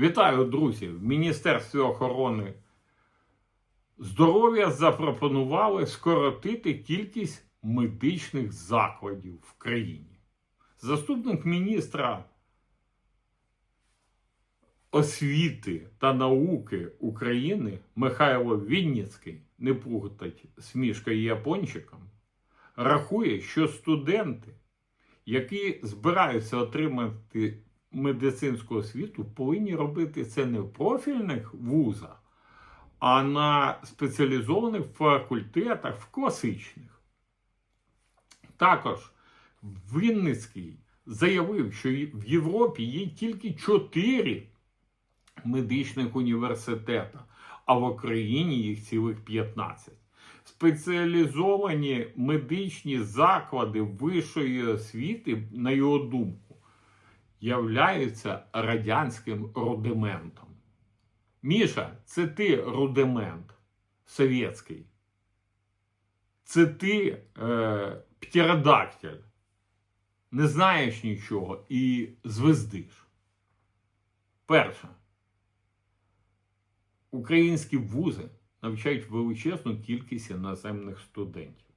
Вітаю, друзі! В Міністерстві охорони здоров'я запропонували скоротити кількість медичних закладів в країні. Заступник міністра освіти та науки України Михайло Вінницький, не мішкою і япончиком, рахує, що студенти, які збираються отримати медицинську освіту, повинні робити це не в профільних вузах, а на спеціалізованих факультетах в класичних. Також Вінницький заявив, що в Європі є тільки чотири медичних університета, а в Україні їх цілих 15. Спеціалізовані медичні заклади вищої освіти, на його думку, являються радянським рудиментом. Міша, це ти рудимент совєтський. Це ти е, птеродактиль. Не знаєш нічого і звездиш. Перше. Українські вузи навчають величезну кількість іноземних студентів.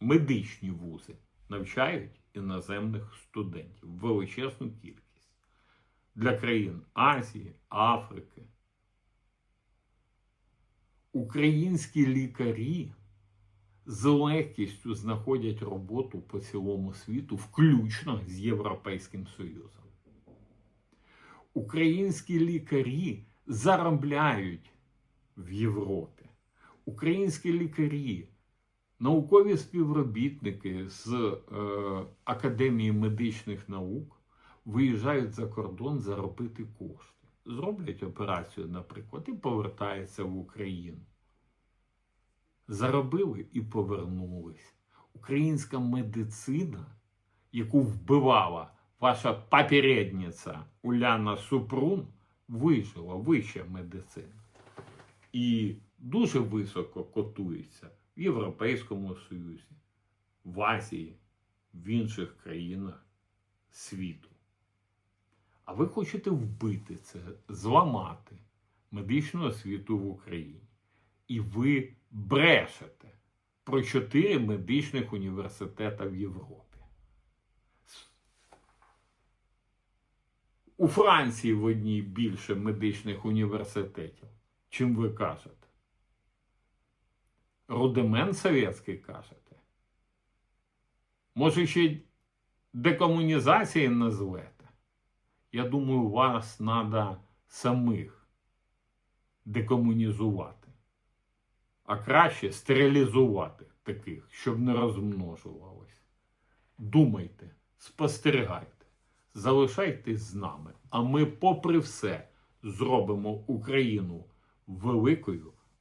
Медичні вузи навчають іноземних студентів. Величезну кількість. Для країн Азії, Африки. Українські лікарі з легкістю знаходять роботу по цілому світу, включно з Європейським Союзом. Українські лікарі заробляють в Європі. Українські лікарі, наукові співробітники з е, Академії медичних наук виїжджають за кордон заробити кошти. Зроблять операцію, наприклад, і повертаються в Україну. Заробили і повернулись. Українська медицина, яку вбивала ваша попередниця Уляна Супрун, вижила вища медицина. І дуже високо котується в Європейському Союзі, в Азії, в інших країнах світу. А ви хочете вбити це, зламати медичну освіту в Україні. І ви брешете про чотири медичних університети в Європі. У Франції в одній більше медичних університетів, чим ви кажете. Рудимент совєтський кажете. Може, ще декомунізації назвете? Я думаю, вас треба самих декомунізувати. А краще стерилізувати таких, щоб не розмножувалось. Думайте, спостерігайте, залишайтесь з нами, а ми, попри все, зробимо Україну великою,